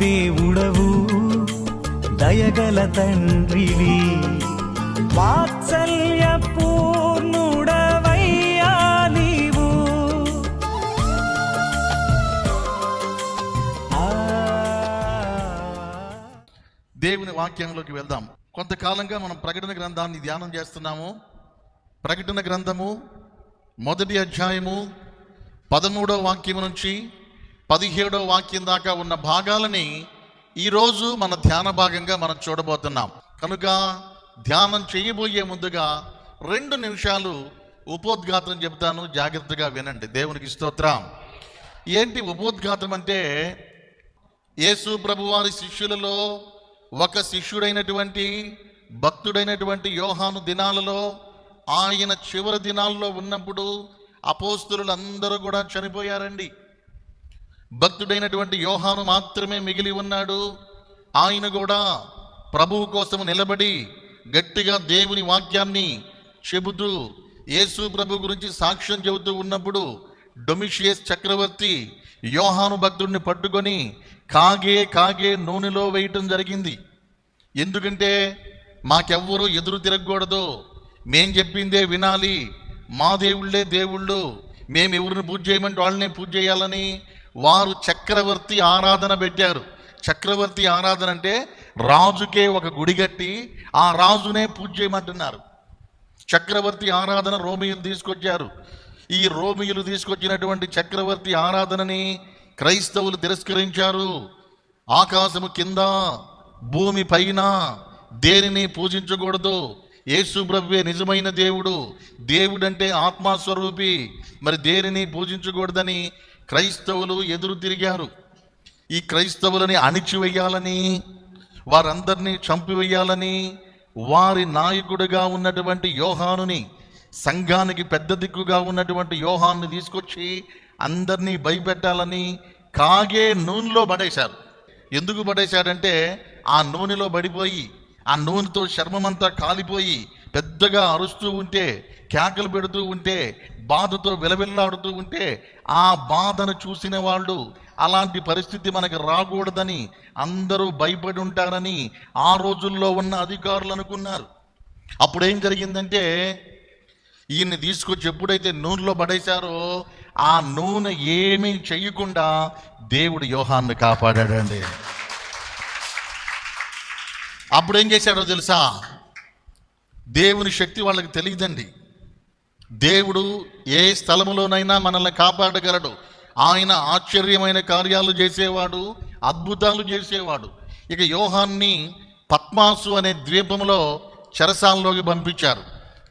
దేవుడవు దయగల తండ్రివి. వాత్సల్య పూర్ణుడవయ్యా నీవు. దేవుని వాక్యంలోకి వెళ్దాం. కొంతకాలంగా మనం ప్రకటన గ్రంథాన్ని ధ్యానం చేస్తున్నాము. ప్రకటన గ్రంథము మొదటి అధ్యాయము పదమూడవ వాక్యం నుంచి పదిహేడవ వాక్యం దాకా ఉన్న భాగాలని ఈరోజు మన ధ్యాన భాగంగా మనం చూడబోతున్నాం. కనుక ధ్యానం చేయబోయే ముందుగా రెండు నిమిషాలు ఉపోద్ఘాతం చెబుతాను. జాగ్రత్తగా వినండి. దేవునికి స్తోత్రం. ఏంటి ఉపోద్ఘాతం అంటే? యేసు ప్రభువారి శిష్యులలో ఒక శిష్యుడైనటువంటి భక్తుడైనటువంటి యోహాను దినాలలో ఆయన చివరి దినాల్లో ఉన్నప్పుడు అపోస్తులందరూ కూడా చనిపోయారండి. భక్తుడైనటువంటి యోహాను మాత్రమే మిగిలి ఉన్నాడు. ఆయన కూడా ప్రభువు కోసం నిలబడి గట్టిగా దేవుని వాక్యాన్ని చెబుతూ యేసు ప్రభు గురించి సాక్ష్యం చెబుతూ ఉన్నప్పుడు డొమిషియస్ చక్రవర్తి యోహాను భక్తుడిని పట్టుకొని కాగే కాగే నూనెలో వేయటం జరిగింది. ఎందుకంటే మాకెవ్వరూ ఎదురు తిరగకూడదు. మేం చెప్పిందే వినాలి. మా దేవుళ్ళే దేవుళ్ళు. మేము ఎవరిని పూజ చేయమంటే వాళ్ళనే పూజ చేయాలని వారు చక్రవర్తి ఆరాధన పెట్టారు. చక్రవర్తి ఆరాధన అంటే రాజుకే ఒక గుడి కట్టి ఆ రాజునే పూజ చేయమంటున్నారు. చక్రవర్తి ఆరాధన రోమియులు తీసుకొచ్చారు. ఈ రోమియులు తీసుకొచ్చినటువంటి చక్రవర్తి ఆరాధనని క్రైస్తవులు తిరస్కరించారు. ఆకాశము కింద భూమి పైన దేనిని పూజించకూడదు? యేసు ప్రభువే నిజమైన దేవుడు. దేవుడంటే ఆత్మస్వరూపి. మరి దేనిని పూజించకూడదని క్రైస్తవులు ఎదురు తిరిగారు. ఈ క్రైస్తవులని అణిచివేయాలని వారందరినీ చంపివేయాలని వారి నాయకుడిగా ఉన్నటువంటి యోహానుని సంఘానికి పెద్ద దిక్కుగా ఉన్నటువంటి యోహాన్ని తీసుకొచ్చి అందరినీ భయపెట్టాలని కాగే నూనెలో పడేశారు. ఎందుకు పడేశాడంటే ఆ నూనెలో పడిపోయి ఆ నూనెతో చర్మమంతా కాలిపోయి పెద్దగా అరుస్తూ ఉంటే కేకలు పెడుతూ ఉంటే బాధతో విలవిల్లాడుతూ ఉంటే ఆ బాధను చూసిన వాళ్ళు అలాంటి పరిస్థితి మనకు రాకూడదని అందరూ భయపడి ఉంటారని ఆ రోజుల్లో ఉన్న అధికారులు అనుకున్నారు. అప్పుడేం జరిగిందంటే ఈయన్ని తీసుకొచ్చి ఎప్పుడైతే నూనెలో పడేశారో ఆ నూనె ఏమీ చేయకుండా దేవుడు యోహాన్ని కాపాడాడండి. అప్పుడు ఏం చేశాడో తెలుసా? దేవుని శక్తి వాళ్ళకి తెలియదండి. దేవుడు ఏ స్థలములోనైనా మనల్ని కాపాడగలడు. ఆయన ఆశ్చర్యమైన కార్యాలు చేసేవాడు అద్భుతాలు చేసేవాడు. ఇక యోహాన్ని పద్మాసు అనే ద్వీపంలో చెరసాలలోకి పంపించారు.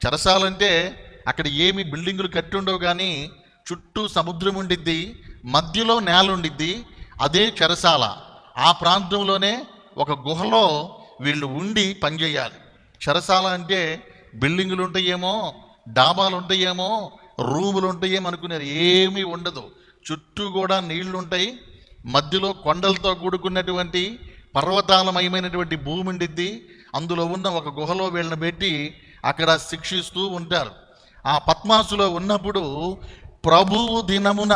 చెరసాలంటే అక్కడ ఏమి బిల్డింగులు కట్టి ఉండవు కానీ చుట్టూ సముద్రం ఉండిద్ది మధ్యలో నేల ఉండిద్ది అదే చెరసాల. ఆ ప్రాంతంలోనే ఒక గుహలో వీళ్ళు ఉండి పనిచేయాలి. చెరసాల అంటే బిల్డింగులు ఉంటాయేమో డాబాలు ఉంటాయేమో రూములు ఉంటాయేమో అనుకున్నారు ఏమీ ఉండదు. చుట్టూ కూడా నీళ్ళు ఉంటాయి మధ్యలో కొండలతో కూడుకున్నటువంటి పర్వతాలమయమైనటువంటి భూమి ఉండిద్ది అందులో ఉన్న ఒక గుహలో వీళ్ళని పెట్టి అక్కడ శిక్షిస్తూ ఉంటారు. ఆ పద్మాసులో ఉన్నప్పుడు ప్రభువు దినమున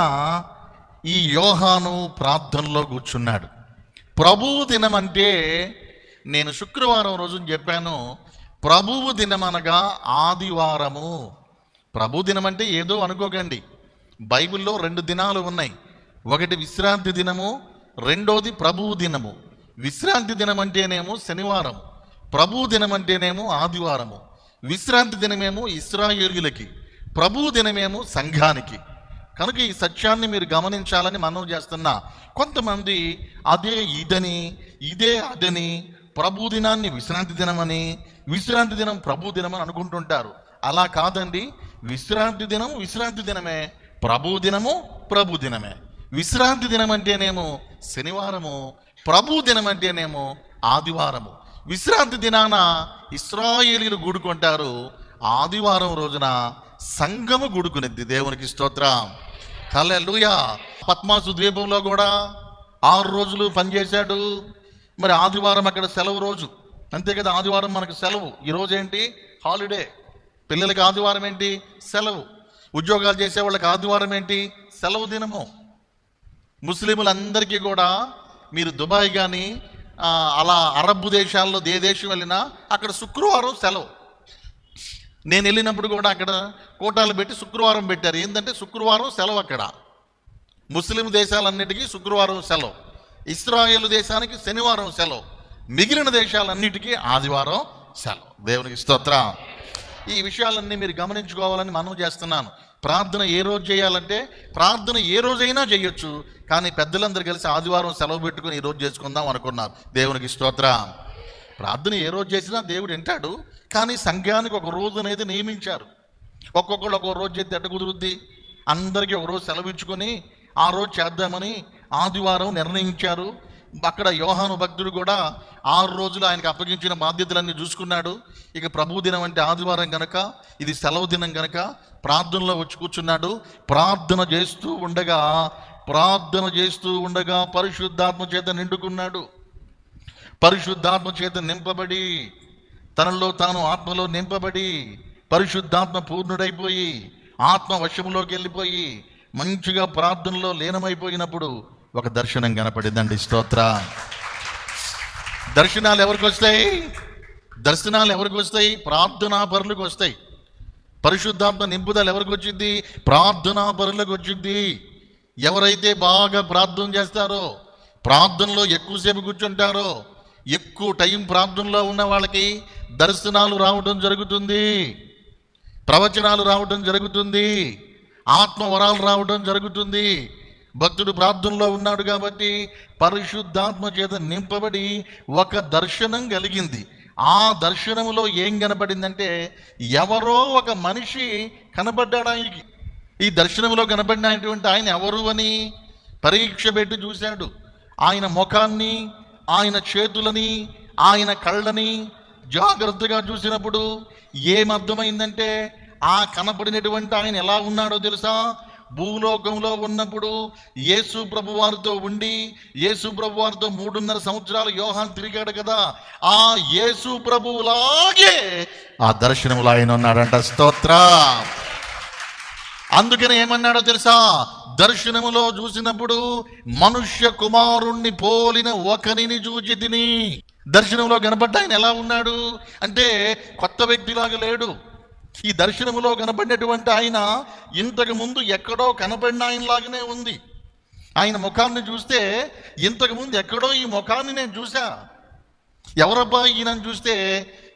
ఈ యోహాను ప్రార్థనలో కూర్చున్నాడు. ప్రభువు దినం అంటే నేను శుక్రవారం రోజున చెప్పాను ప్రభువు దినం అనగా ఆదివారము. ప్రభు దినం అంటే ఏదో అనుకోకండి. బైబిల్లో రెండు దినాలు ఉన్నాయి. ఒకటి విశ్రాంతి దినము రెండోది ప్రభువు దినము. విశ్రాంతి దినం అంటేనేమో శనివారం. ప్రభు దినం అంటేనేమో ఆదివారము. విశ్రాంతి దినమేమో ఇస్రాయేలులకి. ప్రభు దినమేమో సంఘానికి. కనుక ఈ సత్యాన్ని మీరు గమనించాలని మనం చేస్తున్నా. కొంతమంది అదే ఇదని ఇదే అదని ప్రభు దినాన్ని విశ్రాంతి దినమని విశ్రాంతి దినం ప్రభు దినం అని అనుకుంటుంటారు. అలా కాదండి. విశ్రాంతి దినం విశ్రాంతి దినమే. ప్రభు దినము ప్రభు దినమే. విశ్రాంతి దినం అంటేనేమో శనివారము. ప్రభు దినం అంటేనేమో ఆదివారము. విశ్రాంతి దినాన ఇస్రాయేలీలు గూడుకుంటారు. ఆదివారం రోజున సంఘము గుడుకునిద్ది. దేవునికి స్తోత్రం. హల్లెలూయా. పద్మాసు ద్వీపంలో కూడా ఆరు రోజులు పనిచేశాడు. మరి ఆదివారం అక్కడ సెలవు రోజు. అంతే కదా ఆదివారం మనకు సెలవు. ఈరోజు ఏంటి? హాలిడే పిల్లలకి ఆదివారం ఏంటి? సెలవు. ఉద్యోగాలు చేసే వాళ్ళకి ఆదివారం ఏంటి? సెలవు దినము. ముస్లింలందరికీ కూడా మీరు దుబాయ్ కానీ అలా అరబ్ దేశాల్లో ఏ దేశం వెళ్ళినా అక్కడ శుక్రవారం సెలవు. నేను వెళ్ళినప్పుడు కూడా అక్కడ కోటాలు పెట్టి శుక్రవారం పెట్టారు. ఏంటంటే శుక్రవారం సెలవు అక్కడ. ముస్లిం దేశాలన్నిటికీ శుక్రవారం సెలవు. ఇస్రాయేల్ దేశానికి శనివారం సెలవు. మిగిలిన దేశాలన్నిటికీ ఆదివారం సెలవు. దేవునికి స్తోత్రం. ఈ విషయాలన్నీ మీరు గమనించుకోవాలని మనం చేస్తున్నాను. ప్రార్థన ఏ రోజు చేయాలంటే ప్రార్థన ఏ రోజైనా చేయొచ్చు కానీ పెద్దలందరూ కలిసి ఆదివారం సెలవు పెట్టుకుని ఈ రోజు చేసుకుందాం అనుకున్నారు. దేవునికి స్తోత్ర. ప్రార్థన ఏ రోజు చేసినా దేవుడు వింటాడు కానీ సంఘానికి ఒక రోజు అనేది నియమించారు. ఒక్కొక్కరు ఒక్కొక్క రోజు చేస్తే ఎట్ట కుదురుద్ది? అందరికీ ఒక రోజు సెలవు ఇచ్చుకొని ఆ రోజు చేద్దామని ఆదివారం నిర్ణయించారు. అక్కడ యోహాను భక్తుడు కూడా ఆరు రోజులు ఆయనకు అప్పగించిన బాధ్యతలన్నీ చూసుకున్నాడు. ఇక ప్రభు దినం అంటే ఆదివారం గనక ఇది సెలవు దినం గనక ప్రార్థనలో వచ్చి కూర్చున్నాడు. ప్రార్థన చేస్తూ ఉండగా ప్రార్థన చేస్తూ ఉండగా పరిశుద్ధాత్మ చేత నిండుకున్నాడు. పరిశుద్ధాత్మ చేత నింపబడి తనలో తాను ఆత్మలో నింపబడి పరిశుద్ధాత్మ పూర్ణుడైపోయి ఆత్మ వశంలోకి వెళ్ళిపోయి మంచిగా ప్రార్థనలో లీనమైపోయినప్పుడు ఒక దర్శనం కనపడిందండి స్తోత్ర. దర్శనాలు ఎవరికి వస్తాయి? దర్శనాలు ఎవరికి వస్తాయి? ప్రార్థనా పరులకు వస్తాయి. పరిశుద్ధాత్మ నింపుదల ఎవరికి వచ్చింది? ప్రార్థనా పరులకు వచ్చింది. ఎవరైతే బాగా ప్రార్థన చేస్తారో ప్రార్థనలో ఎక్కువసేపు కూర్చుంటారో ఎక్కువ టైం ప్రార్థనలో ఉన్న వాళ్ళకి దర్శనాలు రావడం జరుగుతుంది. ప్రవచనాలు రావడం జరుగుతుంది. ఆత్మవరాలు రావడం జరుగుతుంది. భక్తుడు ప్రార్థనలో ఉన్నాడు కాబట్టి పరిశుద్ధాత్మ చేత నింపబడి ఒక దర్శనం కలిగింది. ఆ దర్శనంలో ఏం కనపడిందంటే ఎవరో ఒక మనిషి కనబడ్డాడు ఆయనకి. ఈ దర్శనంలో కనబడినటువంటి ఆయన ఎవరు అని పరీక్ష పెట్టి చూశాడు. ఆయన ముఖాన్ని ఆయన చేతులని ఆయన కళ్ళని జాగ్రత్తగా చూసినప్పుడు ఏమర్థమైందంటే ఆ కనపడినటువంటి ఆయన ఎలా ఉన్నాడో తెలుసా? భూలోకంలో ఉన్నప్పుడు యేసు ప్రభు వారితో ఉండి యేసు ప్రభు వారితో మూడున్నర సంవత్సరాలు యోహాన్ తిరిగాడు కదా ఆ యేసు ప్రభువులాగే ఆ దర్శనములు ఆయన ఉన్నాడంట. స్తోత్ర. అందుకని ఏమన్నాడో తెలుసా? దర్శనములో చూసినప్పుడు మనుష్య కుమారుణ్ణి పోలిన ఒకరిని చూచి తిని. దర్శనంలో కనబడ్డ ఆయన ఎలా ఉన్నాడు? అంటే కొత్త వ్యక్తిలాగా లేడు. ఈ దర్శనములో కనపడినటువంటి ఆయన ఇంతకు ముందు ఎక్కడో కనపడిన ఆయనలాగానే ఉంది. ఆయన ముఖాన్ని చూస్తే ఇంతకు ముందు ఎక్కడో ఈ ముఖాన్ని నేను చూసా ఎవరబ్బా ఈయనని చూస్తే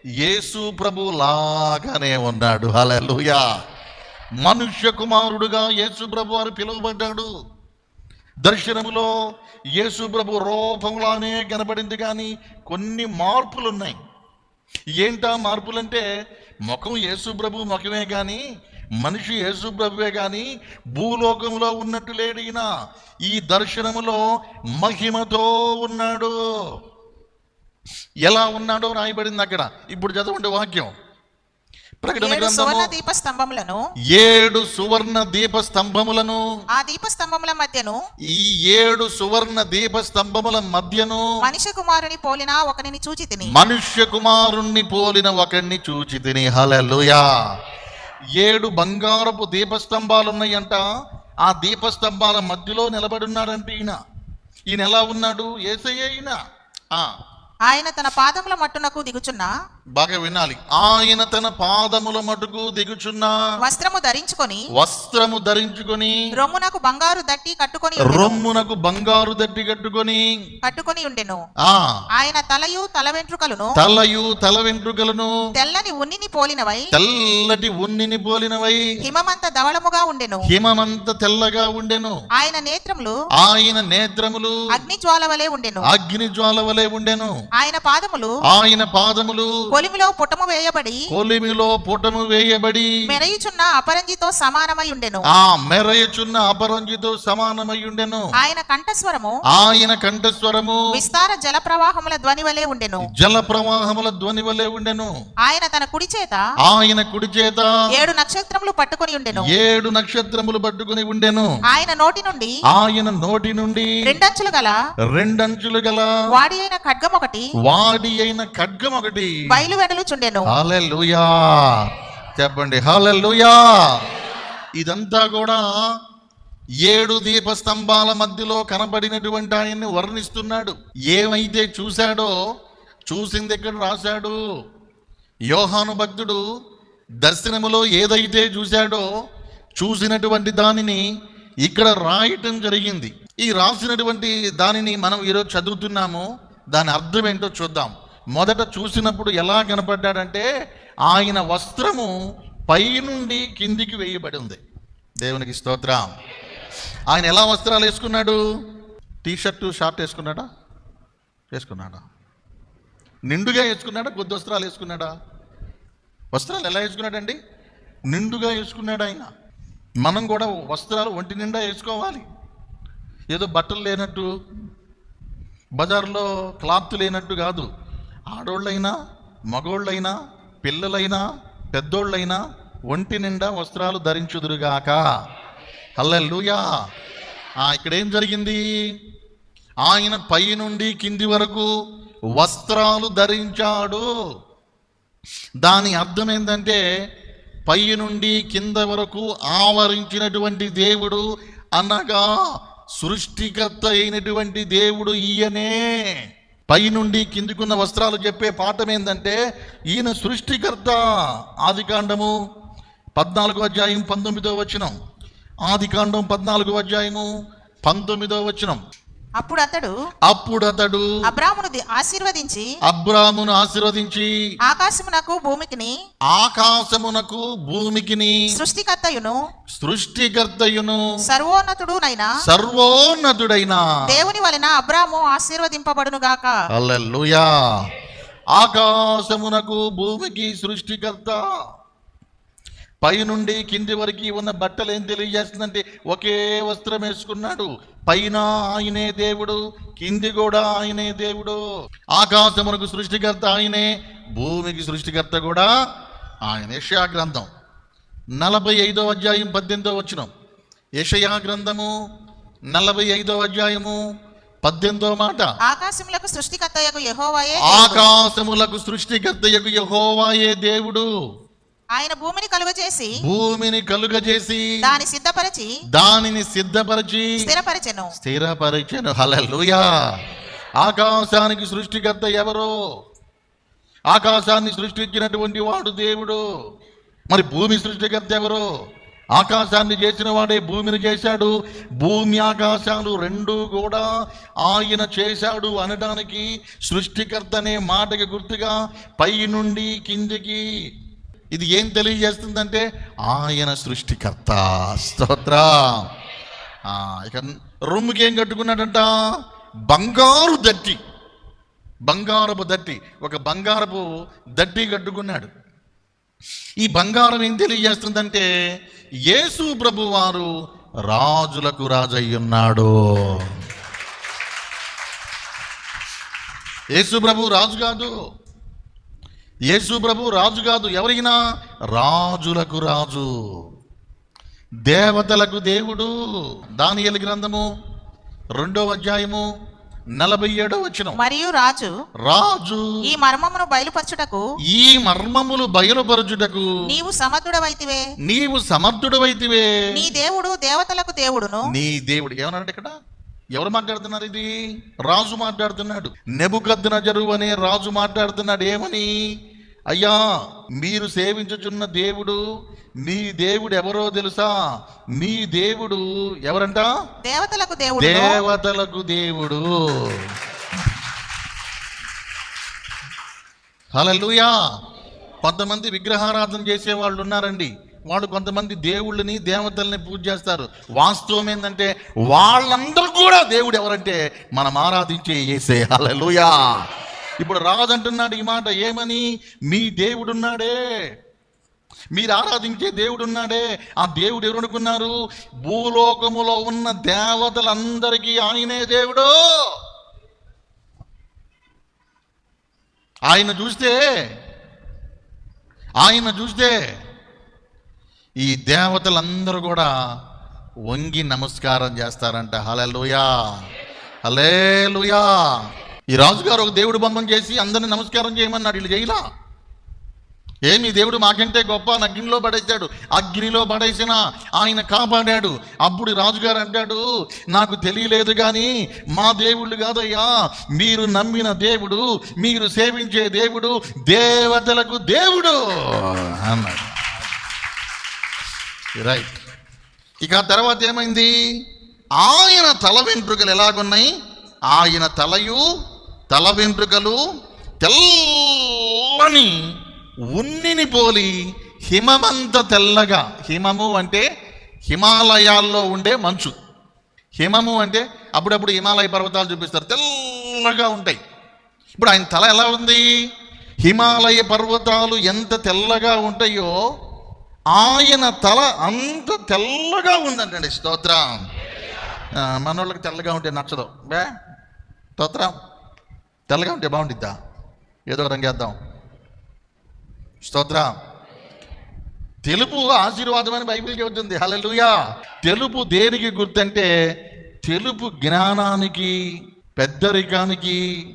యేసు ప్రభు లాగానే ఉన్నాడు. హలలుయా మనుష్య కుమారుడుగా యేసు ప్రభు వారు పిలువబడ్డాడు. దర్శనములో యేసు ప్రభు రూపంలానే కనబడింది కానీ కొన్ని మార్పులు ఉన్నాయి ఏంటా మార్పులంటే ముఖం యేసుప్రభు ముఖమే కానీ మనిషి యేసుప్రభువే కానీ భూలోకంలో ఉన్నట్టు లేడు ఈ దర్శనములో మహిమతో ఉన్నాడు. ఎలా ఉన్నాడో రాయబడింది అక్కడ. ఇప్పుడు చదవండి వాక్యం. ప్రకటన ఏడు గ్రంథము సువర్ణ దీప స్తంభములను. ఏడు సువర్ణ దీప స్తంభములను. ఆ దీప స్తంభముల మధ్యను ఈ ఏడు సువర్ణ దీప స్తంభముల మధ్యను మనిషి కుమారుని పోలిన ఒకనిని చూచి తిని మనుష్య కుమారుణ్ణి పోలిన ఒకడిని చూచి తిని హలలుయా ఏడు బంగారపు దీపస్తంభాలు ఉన్నాయంట ఆ దీపస్తంభాల మధ్యలో నిలబడున్నాడంటే ఈయన. ఈయన ఎలా ఉన్నాడు? ఏసయ్య ఈయన. ఆ, ఆయన తన పాదముల మట్టునకు దిగుచున్న. బాగా వినాలి. ఆయన తన పాదముల మటుకు దిగుచున్న వస్త్రము ధరించుకొని వస్త్రము ధరించుకొని రొమ్మునకు బంగారు దట్టి కట్టుకొని. రొమ్మునకు బంగారు దట్టి కట్టుకొని కట్టుకొని ఉండెను. ఆ. ఆయన తలయు తల వెంట్రుకలను తలయు తల వెంట్రుకలను తెల్లని ఉన్నిని పోలినవై. తెల్లటి ఉన్నిని పోలినవై. హిమమంత ధవళముగా ఉండెను. హిమమంత తెల్లగా ఉండెను. ఆయన నేత్రములు ఆయన నేత్రములు అగ్ని జ్వాల వలె ఉండెను. అగ్ని జ్వాల వలె ఉండెను. ఆయన పాదములు ఆయన పాదములు కొలిమిలో పుటము వేయబడి కొలిమిలో పుటము వేయబడి మెరయుచున్న అపరంజితో సమానమై ఉండెను. ఆ మెరయుచున్న అపరంజితో సమానమై ఉండెను. ఆయన కంఠస్వరము ఆయన కంఠస్వరము విస్తార జల ప్రవాహముల ధ్వని వలె ఉండెను. జల ప్రవాహముల ధ్వని వలె ఉండెను. ఆయన తన కుడి చేత ఆయన కుడి చేత ఏడు నక్షత్రములు పట్టుకొని ఉండెను. ఏడు నక్షత్రములు పట్టుకుని ఉండెను. ఆయన నోటి నుండి ఆయన నోటి నుండి రెండంచులు గల రెండంచులు గల వాడి అయిన ఖడ్గం ఒకటి వాడి అయిన ఖడ్గం ఒకటి బయలు వెడలుచుండెను హల్లెలూయా. చెప్పండి హల్లెలూయా. ఇదంతా కూడా ఏడు దీపస్తంభాల మధ్యలో కనబడినటువంటి ఆయన్ని వర్ణిస్తున్నాడు. ఏమైతే చూశాడో చూసింది ఎక్కడ రాశాడు? యోహాను భక్తుడు దర్శనములో ఏదైతే చూశాడో చూసినటువంటి దానిని ఇక్కడ రాయటం జరిగింది. ఈ రాసినటువంటి దానిని మనం ఈరోజు చదువుతున్నాము. దాని అర్థం ఏంటో చూద్దాం. మొదట చూసినప్పుడు ఎలా కనపడ్డాడంటే ఆయన వస్త్రము పైనుండి కిందికి వేయబడి ఉంది. దేవునికి స్తోత్రం. ఆయన ఎలా వస్త్రాలు వేసుకున్నాడు? టీషర్టు షార్ట్ వేసుకున్నాడా? వేసుకున్నాడా? నిండుగా వేసుకున్నాడా? కొద్ది వస్త్రాలు వేసుకున్నాడా? వస్త్రాలు ఎలా వేసుకున్నాడండి? నిండుగా వేసుకున్నాడు ఆయన. మనం కూడా వస్త్రాలు ఒంటి నిండా వేసుకోవాలి. ఏదో బట్టలు లేనట్టు బజార్లో క్లాత్ లేనట్టు కాదు. ఆడోళ్ళైనా మగోళ్ళైనా పిల్లలైనా పెద్దోళ్ళైనా ఒంటి నిండా వస్త్రాలు ధరించుదురుగాక. హల్లెల్లుయా ఆ, ఇక్కడ ఏం జరిగింది? ఆయన పై నుండి కింది వరకు వస్త్రాలు ధరించాడు. దాని అర్థం ఏంటంటే పై నుండి కింద వరకు ఆవరించినటువంటి దేవుడు అనగా సృష్టికర్త అయినటువంటి దేవుడు ఈయనే. పై నుండి కిందికున్న వస్త్రాలు చెప్పే పాఠం ఏంటంటే ఈయన సృష్టికర్త. ఆదికాండము పద్నాలుగో అధ్యాయం పంతొమ్మిదో వచనం. ఆదికాండం పద్నాలుగో అధ్యాయము పంతొమ్మిదో వచనం. అప్పుడు అతడు అప్పుడు అతడు అబ్రామును ఆశీర్వదించి అబ్రామును ఆశీర్వదించి ఆకాశమునకు భూమికిని ఆకాశమునకు భూమికిని సృష్టికర్తయును సృష్టికర్తయును సర్వోన్నతుడునైన సర్వోన్నతుడైన దేవుని వలన అబ్రాము ఆశీర్వదింపబడును గాక. హల్లెలూయా. ఆకాశమునకు భూమికి సృష్టికర్త పైనుండి కింది వరకు ఉన్న బట్టలు ఏం తెలియజేస్తుందంటే ఒకే వస్త్రం వేసుకున్నాడు. పైన ఆయనే దేవుడు కింది కూడా ఆయనే దేవుడు. ఆకాశమునకు సృష్టికర్త ఆయనే భూమికి సృష్టికర్త కూడా ఆయన. యెషయా గ్రంథం. నలభై ఐదో అధ్యాయం పద్దెనిమిదో వచ్చిన యెషయా గ్రంథము నలభై ఐదో అధ్యాయము పద్దెనిమిదో మాట. ఆకాశములకు సృష్టికర్తయకు యెహోవాయే ఆకాశములకు సృష్టికర్తయకు యెహోవాయే దేవుడు. ఆయన భూమిని కలుగజేసి భూమిని కలుగజేసి దాని సిద్ధపరిచి దానిని సిద్ధపరిచి స్థిరపరచెను. స్థిరపరిచెను. హల్లెలూయా. ఆకాశానికి సృష్టికర్త ఎవరు? ఆకాశాన్ని సృష్టించినటువంటి వాడు దేవుడు. మరి భూమి సృష్టికర్త ఎవరు? ఆకాశాన్ని చేసిన వాడే భూమిని చేశాడు. భూమి ఆకాశాలు రెండు కూడా ఆయన చేశాడు అనడానికి సృష్టికర్త అనే మాటకి గుర్తుగా పై నుండి కిందికి ఇది ఏం తెలియజేస్తుందంటే ఆయన సృష్టికర్త. స్తోత్ర. ఆ, ఇక రొమ్ముకి ఏం కట్టుకున్నాడంట? బంగారు దట్టి. బంగారపు దట్టి. ఒక బంగారపు దట్టి కట్టుకున్నాడు. ఈ బంగారం ఏం తెలియజేస్తుందంటే యేసు ప్రభు వారు రాజులకు రాజయ్యున్నాడు. యేసు ప్రభు రాజు కాదు. యేసు ప్రభు రాజు కాదు ఎవరైనా రాజులకు రాజు. దేవతలకు దేవుడు. దానియలు గ్రంథము రెండో అధ్యాయము నలభై ఏడో వచ్చిన మరియు రాజు రాజు ఈ మర్మమును బయలుపరచుటకు ఈ మర్మములు బయలుపరచుటకు నీవు సమర్థుడవైతివే. నీవు సమర్థుడవైతివే. నీ దేవుడు దేవతలకు దేవుడును. నీ దేవుడు ఏమన్నాడు ఇక్కడ? ఎవరు మాట్లాడుతున్నారు ఇది? రాజు మాట్లాడుతున్నాడు. నెబుకద్దున జరువు అనే రాజు మాట్లాడుతున్నాడు. ఏమని? అయ్యా మీరు సేవించుచున్న దేవుడు మీ దేవుడు ఎవరో తెలుసా? మీ దేవుడు ఎవరంట? దేవతలకు దేవుడు. దేవతలకు దేవుడు. హల్లెలూయా. కొంతమంది విగ్రహారాధన చేసే వాళ్ళు ఉన్నారండి. వాళ్ళు కొంతమంది దేవుళ్ళని దేవతల్ని పూజ చేస్తారు. వాస్తవం ఏంటంటే వాళ్ళందరూ కూడా దేవుడు ఎవరంటే మనం ఆరాధించే ఏసే హలలుయా ఇప్పుడు రాజు అంటున్నాడు ఈ మాట ఏమని? మీ దేవుడున్నాడే. మీరు ఆరాధించే దేవుడున్నాడే. ఆ దేవుడు ఎవరనుకున్నారు? భూలోకములో ఉన్న దేవతలందరికీ ఆయనే దేవుడు. ఆయన చూస్తే ఆయన చూస్తే ఈ దేవతలందరూ కూడా వంగి నమస్కారం చేస్తారంట. హలలుయా హలేలుయా ఈ రాజుగారు ఒక దేవుడు బొమ్మం చేసి అందరిని నమస్కారం చేయమన్నాడు. వీళ్ళు చేయలా? ఏమి? దేవుడు మాకంటే గొప్ప అని అగ్నిలో పడేశాడు. అగ్నిలో పడేసిన ఆయన కాపాడాడు. అప్పుడు రాజుగారు అంటాడు నాకు తెలియలేదు కానీ మా దేవుళ్ళు కాదయ్యా. మీరు నమ్మిన దేవుడు మీరు సేవించే దేవుడు దేవతలకు దేవుడు. అన్నాడు. రైట్ ఇక తర్వాత ఏమైంది? ఆయన తల వెంట్రుకలు ఎలాగున్నాయి? ఆయన తలయు తల వెంట్రుకలు తెల్లని ఉన్నిని పోలి హిమమంత తెల్లగా. హిమము అంటే హిమాలయాల్లో ఉండే మంచు. హిమము అంటే అప్పుడప్పుడు హిమాలయ పర్వతాలు చూపిస్తారు. తెల్లగా ఉంటాయి. ఇప్పుడు ఆయన తల ఎలా ఉంది? హిమాలయ పర్వతాలు ఎంత తెల్లగా ఉంటాయో ఆయన తల అంత తెల్లగా ఉందంటండి స్తోత్రం. మనోళ్ళకి తెల్లగా ఉంటే నచ్చదు. బే స్తోత్రం. తెల్లగా ఉంటే బాగుండిద్దా? ఏదో రంగేద్దాం. స్తోత్రం. తెలుపు ఆశీర్వాదం అని బైబిల్కి చెబుతుంది. హలలుయా తెలుపు దేనికి గుర్తంటే తెలుపు జ్ఞానానికి పెద్దరికానికి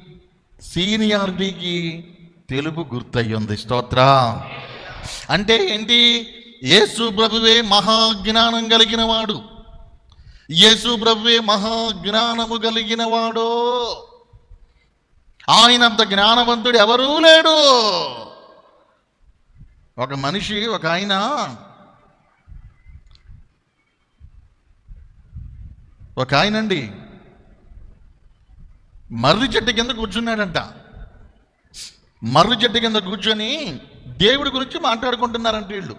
సీనియారిటీకి తెలుపు గుర్తయ్యింది. స్తోత్రం. అంటే ఏంటి? యేసు ప్రభువే మహాజ్ఞానం కలిగిన వాడు యేసు ప్రభువే మహాజ్ఞానము కలిగిన వాడు ఆయనంత జ్ఞానవంతుడు ఎవరూ లేడు ఒక మనిషి ఒక ఆయన ఒక ఆయనండి మర్రి చెట్టు కింద కూర్చున్నాడంట మర్రి చెట్టు కింద కూర్చొని దేవుడి గురించి మాట్లాడుకుంటున్నారంట వీళ్ళు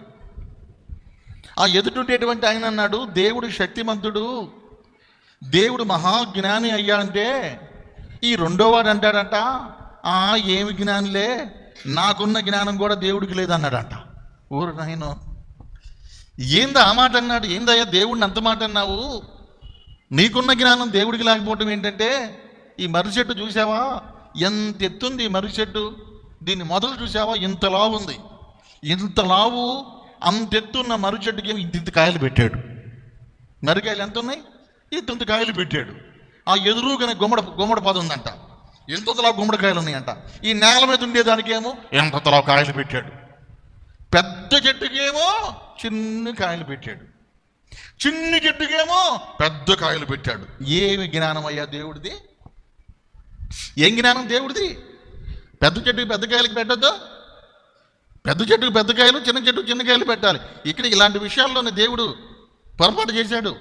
ఆ ఎదుటుండేటువంటి ఆయన అన్నాడు? దేవుడు శక్తిమంతుడు. దేవుడు మహాజ్ఞాని అయ్యాడంటే ఈ రెండో వాడు అంటాడంట ఆ ఏమి జ్ఞానిలే? నాకున్న జ్ఞానం కూడా దేవుడికి లేదన్నాడంట. ఊరు నాయన. ఏందా ఆ మాట అన్నాడు? ఏందయ్యా దేవుడిని అంత మాట అన్నావు? నీకున్న జ్ఞానం దేవుడికి లేకపోవటం ఏంటంటే ఈ మర్రి చెట్టు చూసావా ఎంత ఎత్తుంది ఈ మర్రి చెట్టు దీన్ని మొదలు చూసావా ఇంత లావు ఉంది. ఇంత లావు అంతెత్తున్న ఎత్తున్న చెట్టుకి ఇంత కాయలు పెట్టాడు. నరికాయలు ఎంత ఉన్నాయి ఇంత కాయలు పెట్టాడు. ఆ ఎదురుగానే గుమ్మడ గుమ్మడ పద ఉందంట. ఎంతలా గుమ్మడికాయలు ఉన్నాయంట. ఈ నేల మీద ఉండేదానికేమో ఎంతలా కాయలు పెట్టాడు. పెద్ద చెట్టుకేమో చిన్న కాయలు పెట్టాడు. చిన్ని చెట్టుకేమో పెద్ద కాయలు పెట్టాడు. ఏమి జ్ఞానం అయ్యా దేవుడిది? ఏం జ్ఞానం దేవుడిది? పెద్ద చెట్టుకి పెద్ద కాయలకి పెట్టద్దు? పెద్ద చెట్టుకు పెద్ద కాయలు చిన్న చెట్టుకు చిన్న కాయలు పెట్టాలి. ఇక్కడ ఇలాంటి విషయాల్లోనే దేవుడు పొరపాటు చేశాడు.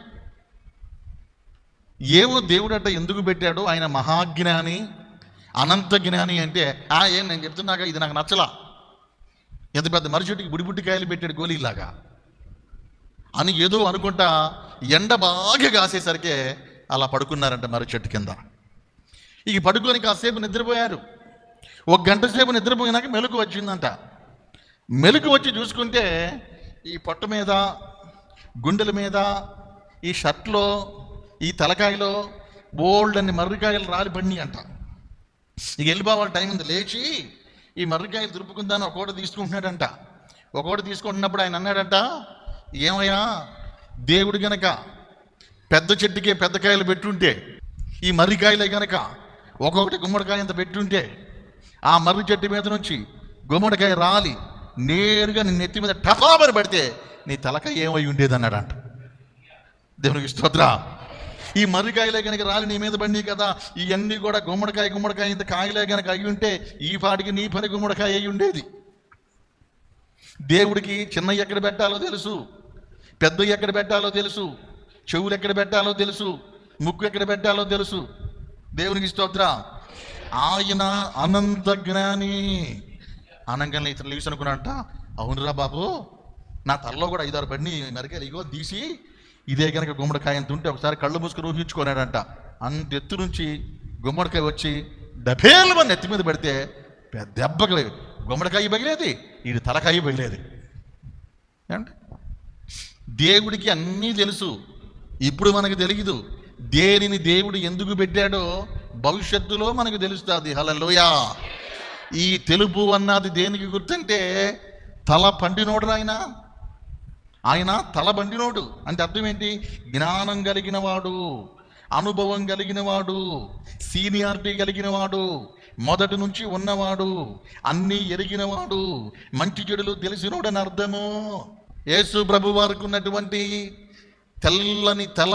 ఏవో దేవుడు అట్ట ఎందుకు పెట్టాడు ఆయన మహాజ్ఞాని అనంత జ్ఞాని అంటే ఆ ఏం నేను చెప్తున్నాక ఇది నాకు నచ్చలా. ఎంత పెద్ద మరుచెట్టుకి బుడిబుట్టి కాయలు పెట్టాడు గోలీలాగా అని ఏదో అనుకుంటా ఎండ బాగా కాసేసరికి అలా పడుకున్నారంట మర్రి చెట్టు కింద. ఇక పడుకొని కాసేపు నిద్రపోయారు. ఒక గంట సేపు నిద్రపోయినాక మెలకు వచ్చిందంట. మెలకు వచ్చి చూసుకుంటే ఈ పొట్ట మీద గుండెల మీద ఈ షర్ట్లో ఈ తలకాయలో బోల్డ్ అన్ని మర్రికాయలు రాలిపడి అంట. ఇక వెళ్ళిపోవాలి టైం ఉంది. లేచి ఈ మర్రికాయలు దురుపుకుందాను ఒకటి తీసుకుంటున్నాడంట. ఒకటి తీసుకుంటున్నప్పుడు ఆయన అన్నాడంట ఏమయ్యా దేవుడు గనక పెద్ద చెట్టుకే పెద్ద కాయలు పెట్టుంటే ఈ మర్రికాయలే గనక ఒక్కొక్కటి గుమ్మడికాయ ఇంత పెట్టుంటే ఆ మర్రి చెట్టు మీద నుంచి గుమ్మడికాయ రాలి నేరుగా నీ నెత్తి మీద టపాబరి పడితే నీ తలకాయ ఏమై ఉండేది అన్నాడంట దేవునికి స్తోత్ర. ఈ మర్రికాయలే కనుక రాలి నీ మీద బండి కదా ఇవన్నీ కూడా గుమ్మడికాయ గుమ్మడికాయ ఇంత కాయలే కనుక అయి ఉంటే ఈ పాటికి నీ పని గుమ్మడికాయ అయి ఉండేది. దేవుడికి చిన్న ఎక్కడ పెట్టాలో తెలుసు పెద్ద ఎక్కడ పెట్టాలో తెలుసు చెవులు ఎక్కడ పెట్టాలో తెలుసు ముక్కు ఎక్కడ పెట్టాలో తెలుసు. దేవునికి స్తోత్ర. ఆయన అనంత జ్ఞాని. అనగానే ఇతను లీవ్స్ అనుకున్నాడంట అవునురా బాబు నా తలలో కూడా ఐదారు బండి నరికాయలు. ఇగో తీసి ఇదే కనుక గుమ్మడికాయ తింటే ఉంటే ఒకసారి కళ్ళు మూసుకుని ఊహించుకున్నాడంట. అంత ఎత్తు నుంచి గుమ్మడికాయ వచ్చి డబేలు మన నెత్తి మీద పెడితే పెద్ద దెబ్బకి గుమ్మడికాయ పగిలేది ఇది తలకాయ పగిలేది. ఏమండి? దేవుడికి అన్నీ తెలుసు. ఇప్పుడు మనకు తెలియదు దేనిని దేవుడు ఎందుకు పెట్టాడో భవిష్యత్తులో మనకు తెలుస్తుంది. హలలోయా ఈ తెలుపు అన్నది దేనికి గుర్తంటే తల పండినోడు ఆయన ఆయన తల బండినోడు అంటే అర్థం ఏంటి? జ్ఞానం కలిగినవాడు అనుభవం కలిగినవాడు సీనియారిటీ కలిగినవాడు మొదటి నుంచి ఉన్నవాడు అన్నీ ఎరిగినవాడు మంచి చెడులు తెలిసినోడని అర్థము. యేసు ప్రభు వారికి ఉన్నటువంటి తెల్లని తల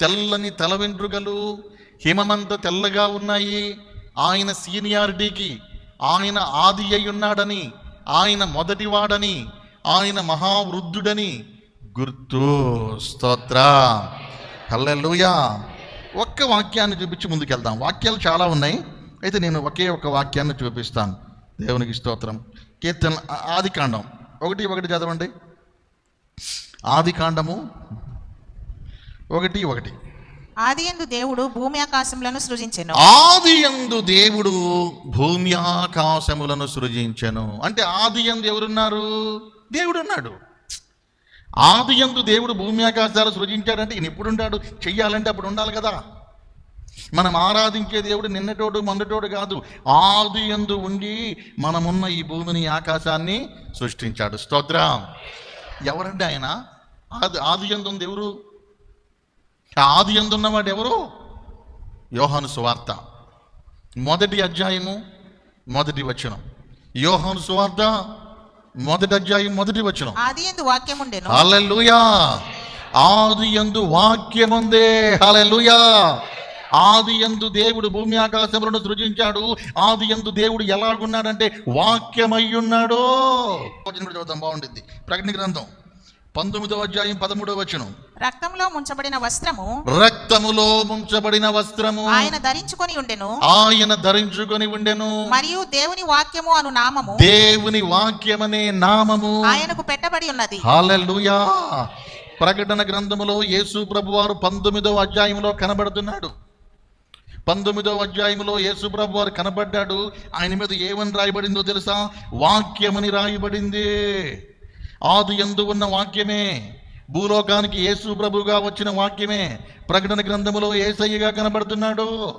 తెల్లని తల వెంట్రుకలు హిమమంత తెల్లగా ఉన్నాయి. ఆయన సీనియారిటీకి ఆయన ఆది అయ్యున్నాడని ఆయన మొదటివాడని ఆయన మహావృద్ధుడని గుర్తు. స్తోత్ర. హల్లెలూయా. ఒక్క వాక్యాన్ని చూపించి ముందుకెళ్దాం. వాక్యాలు చాలా ఉన్నాయి. అయితే నేను ఒకే ఒక వాక్యాన్ని చూపిస్తాను. దేవునికి స్తోత్రం. కీర్తన ఆది కాండం. ఒకటి ఒకటి చదవండి. ఆది కాండము. ఒకటి ఒకటి. ఆదియందు దేవుడు భూమి ఆకాశములను సృజించెను. ఆదియందు దేవుడు భూమి ఆకాశములను సృజించెను. అంటే ఆదియందు ఎవరున్నారు? దేవుడు ఉన్నాడు ఆదియందు దేవుడు భూమి ఆకాశాలు సృజించాడంటే ఈయన ఎప్పుడు ఉన్నాడు చెయ్యాలంటే అప్పుడు ఉండాలి కదా. మనం ఆరాధించే దేవుడు నిన్నటోడు మొన్నటోడు కాదు. ఆది ఎందు ఉండి మనమున్న ఈ భూమిని ఆకాశాన్ని సృష్టించాడు. స్తోత్రం. ఎవరండి ఆయన? ఆది ఆది ఎందు ఎవరు ఆది ఎందున్నవాడు ఎవరు? యోహాను సువార్త. మొదటి అధ్యాయము మొదటి వచనం. యోహాను సువార్త మొదటి అధ్యాయం మొదటి వచనం. ఆది యందు వాక్యం ఉండెను హల్లెలూయా! ఆది యందు వాక్యముందే. హల్లెలూయా! ఆది యందు దేవుడు భూమి ఆకాశములను సృజించాడు. ఆది యందు దేవుడు ఎలాగున్నాడంటే వాక్యమై ఉన్నాడు వచనం కూడా చదువుతాం బాగుంటుంది ప్రకటన గ్రంథం పంతొమ్మిదవ అధ్యాయం పదమూడవ వచనం. రక్తంలో ముంచబడిన వస్త్రము రక్తములో ముంచబడిన వస్త్రము ఆయన ధరించుకొని ఉండెను. ఆయన ధరించుకొని ఉండెను. మరియు దేవుని వాక్యము అను నామము దేవుని వాక్యమనే నామము. ఆయనకు పెట్టబడి ఉన్నది. హల్లెలూయా. ప్రకటన గ్రంథములో యేసు ప్రభు వారు పంతొమ్మిదవ అధ్యాయంలో కనబడుతున్నాడు. పంతొమ్మిదవ అధ్యాయంలో యేసు ప్రభు వారు కనబడ్డాడు. ఆయన మీద ఏమని రాయబడిందో తెలుసా? వాక్యమని రాయబడింది. ఆది ఎందు ఉన్న వాక్యమే. భూలోకానికి యేసు ప్రభుగా వచ్చిన వాక్యమే ప్రకటన గ్రంథములో ఏసయ్యగా కనబడుతున్నాడు.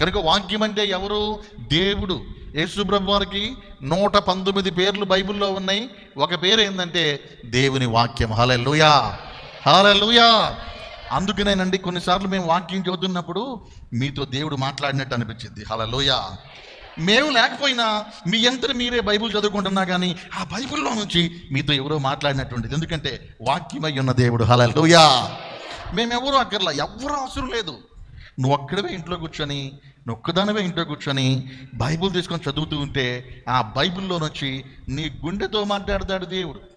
కనుక వాక్యం అంటే ఎవరు? దేవుడు. యేసుప్రభు వారికి నూట పంతొమ్మిది పేర్లు బైబిల్లో ఉన్నాయి. ఒక పేరు ఏంటంటే దేవుని వాక్యం. హలెలుయా హలెలుయా అందుకనేనండి కొన్నిసార్లు మేము వాక్యం చదువుతున్నప్పుడు మీతో దేవుడు మాట్లాడినట్టు అనిపించింది. హలలుయా మేము లేకపోయినా మీ అంతా మీరే బైబిల్ చదువుకుంటున్నా కానీ ఆ బైబిల్లో నుంచి మీతో ఎవరో మాట్లాడినట్టుండేది. ఎందుకంటే వాక్యమై ఉన్న దేవుడు. హలలుయా మేమెవరూ అక్కర్లా. ఎవరు అవసరం లేదు. నువ్వు ఒక్కడవే ఇంట్లో కూర్చొని నువ్వు ఒక్కదానివే ఇంట్లో కూర్చొని బైబిల్ తీసుకొని చదువుతూ ఉంటే ఆ బైబిల్లో నుంచి నీ గుండెతో మాట్లాడతాడు దేవుడు.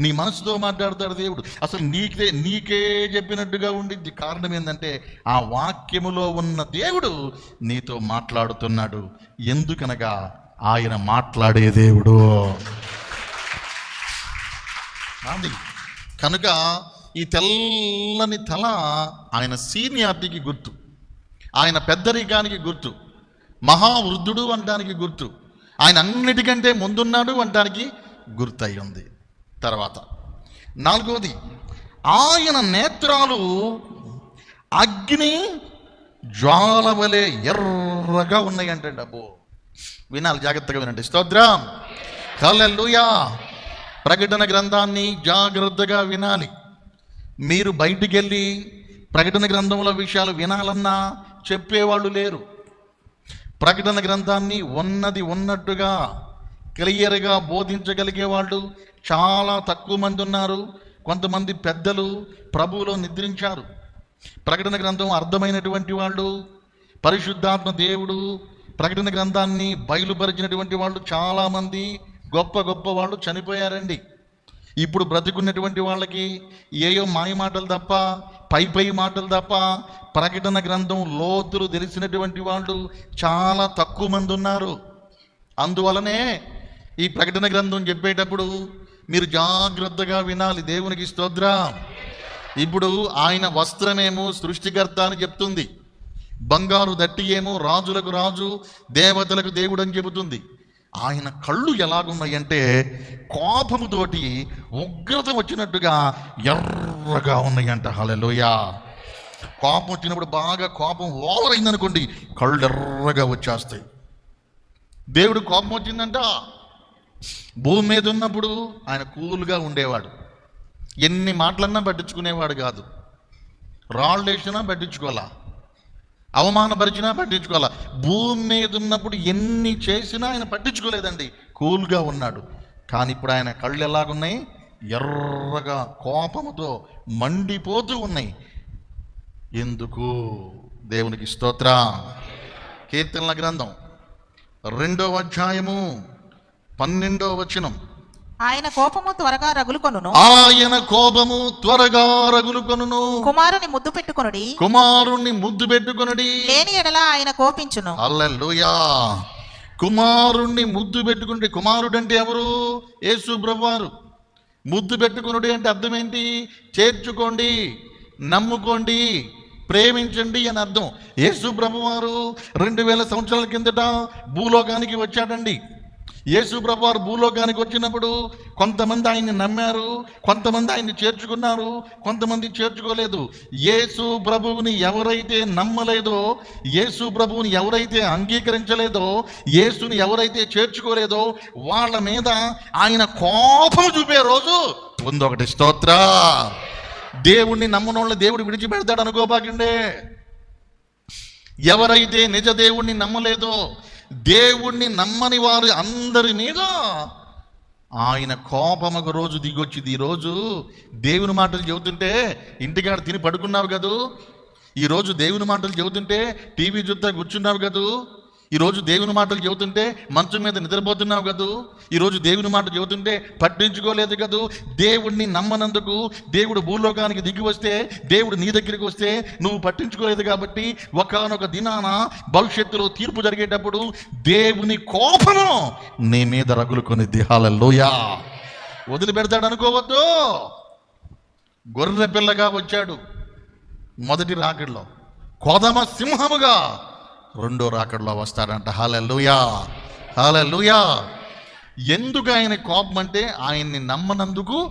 నీ మనసుతో మాట్లాడతాడు దేవుడు. అసలు నీకే నీకే చెప్పినట్టుగా ఉండిద్ది. కారణం ఏంటంటే ఆ వాక్యములో ఉన్న దేవుడు నీతో మాట్లాడుతున్నాడు. ఎందుకనగా ఆయన మాట్లాడే దేవుడు. అది కనుక ఈ తెల్లని తల ఆయన సీనియారిటీకి గుర్తు. ఆయన పెద్దరికానికి గుర్తు. మహావృద్ధుడు అనడానికి గుర్తు. ఆయన అన్నిటికంటే ముందున్నాడు అనడానికి గుర్తయి ఉంది. తర్వాత. నాలుగవది ఆయన నేత్రాలు అగ్ని జ్వాలవలే ఎర్రగా ఉన్నాయంటే డబ్బు వినాలి జాగ్రత్తగా వినండి. స్తోత్రం. కలెల్లుయా ప్రకటన గ్రంథాన్ని జాగ్రత్తగా వినాలి. మీరు బయటికి వెళ్ళి ప్రకటన గ్రంథంలో విషయాలు వినాలన్నా చెప్పేవాళ్ళు లేరు. ప్రకటన గ్రంథాన్ని ఉన్నది ఉన్నట్టుగా క్లియర్గా బోధించగలిగే వాళ్ళు చాలా తక్కువ మంది ఉన్నారు. కొంతమంది పెద్దలు ప్రభువులో నిద్రించారు. ప్రకటన గ్రంథం అర్థమైనటువంటి వాళ్ళు పరిశుద్ధాత్మ దేవుడు ప్రకటన గ్రంథాన్ని బయలుపరిచినటువంటి వాళ్ళు చాలామంది గొప్ప గొప్ప వాళ్ళు చనిపోయారండి. ఇప్పుడు బ్రతికున్నటువంటి వాళ్ళకి ఏయో మాయ మాటలు తప్ప పై పై మాటలు తప్ప ప్రకటన గ్రంథం లోతులు తెలిసినటువంటి వాళ్ళు చాలా తక్కువ మంది ఉన్నారు. అందువలనే ఈ ప్రకటన గ్రంథం చెప్పేటప్పుడు మీరు జాగ్రత్తగా వినాలి. దేవునికి స్తోత్ర. ఇప్పుడు ఆయన వస్త్రమేమో సృష్టికర్త అని చెప్తుంది. బంగారు దట్టి ఏమో రాజులకు రాజు దేవతలకు దేవుడు అని చెబుతుంది. ఆయన కళ్ళు ఎలాగున్నాయంటే కోపముతోటి ఉగ్రత వచ్చినట్టుగా ఎర్రగా ఉన్నాయంట. హలలోయా కోపం వచ్చినప్పుడు బాగా కోపం ఓవర్ అయిందనుకోండి కళ్ళు ఎర్రగా వచ్చేస్తాయి. దేవుడు కోపం వచ్చిందంట. భూమి మీద ఉన్నప్పుడు ఆయన కూల్గా ఉండేవాడు. ఎన్ని మాటలన్నా పట్టించుకునేవాడు కాదు. రాళ్ళు వేసినా పట్టించుకోవాలా? అవమానపరిచినా పట్టించుకోవాలా? భూమి మీద ఉన్నప్పుడు ఎన్ని చేసినా ఆయన పట్టించుకోలేదండి. కూల్గా ఉన్నాడు. కానీ ఇప్పుడు ఆయన కళ్ళు ఎలాగున్నాయి? ఎర్రగా కోపముతో మండిపోతూ ఉన్నాయి. ఎందుకు? దేవునికి స్తోత్ర. కీర్తనల గ్రంథం. రెండవ అధ్యాయము. పన్నెండవ వచనం. ఆయన కోపము త్వరగా రగులుకొనును. ఆయన కోపము త్వరగా రగులుకొనును. కుమారుని ముద్దు పెట్టుకొనుడి. కుమారుణ్ణి ముద్దు పెట్టుకొనుడి. లేని ఎడల ఆయన కోపించును. అల్లెలుయా కుమారుణ్ణి ముద్దు పెట్టుకుంటే కుమారుడు అంటే ఎవరు? యేసు ప్రభువారు. ముద్దు పెట్టుకునుడి అంటే అర్థం ఏంటి? చేర్చుకోండి నమ్ముకోండి ప్రేమించండి అని అర్థం. యేసు ప్రభువారు రెండు వేల సంవత్సరాల కిందట భూలోకానికి వచ్చాడండి. యేసు ప్రభువారు భూలోకానికి వచ్చినప్పుడు కొంతమంది ఆయన్ని నమ్మారు కొంతమంది ఆయన్ని చేర్చుకున్నారు కొంతమంది చేర్చుకోలేదు. యేసు ప్రభువుని ఎవరైతే నమ్మలేదో యేసు ప్రభువుని ఎవరైతే అంగీకరించలేదో యేసుని ఎవరైతే చేర్చుకోలేదో వాళ్ళ మీద ఆయన కోపం చూపే రోజు ఉంది ఒకటి స్తోత్ర. దేవుణ్ణి నమ్మనోళ్ళు దేవుడు విడిచిపెడతాడు అనుకోబాకండే ఎవరైతే నిజ దేవుణ్ణి నమ్మలేదో దేవుణ్ణి నమ్మని వారి అందరి మీద ఆయన కోపం ఒక రోజు దిగొచ్చింది. ఈరోజు దేవుని మాటలు చెబుతుంటే ఇంటికాడ తిని పడుకున్నావు కదూ? ఈరోజు దేవుని మాటలు చెబుతుంటే టీవీ చూద్దా కూర్చున్నావు కదూ? ఈరోజు దేవుని మాటలు చెబుతుంటే మంచం మీద నిద్రపోతున్నావు కదూ? ఈరోజు దేవుని మాట చెబుతుంటే పట్టించుకోలేదు కదూ? దేవుడిని నమ్మనందుకు దేవుడు భూలోకానికి దిగి వస్తే దేవుడు నీ దగ్గరికి వస్తే నువ్వు పట్టించుకోలేదు కాబట్టి ఒకనొక దినాన భవిష్యత్తులో తీర్పు జరిగేటప్పుడు దేవుని కోపము నీ మీద రగులుకొని దిహాలలోయా వదిలిపెడతాడు అనుకోవద్దు. గొర్రె పిల్లగా వచ్చాడు మొదటి రాకడలో కోదమ సింహముగా రెండో రాకడలో వస్తాడంట. హాలూయా హాలూయా ఎందుకు ఆయన కోపం అంటే ఆయన్ని నమ్మనందుకు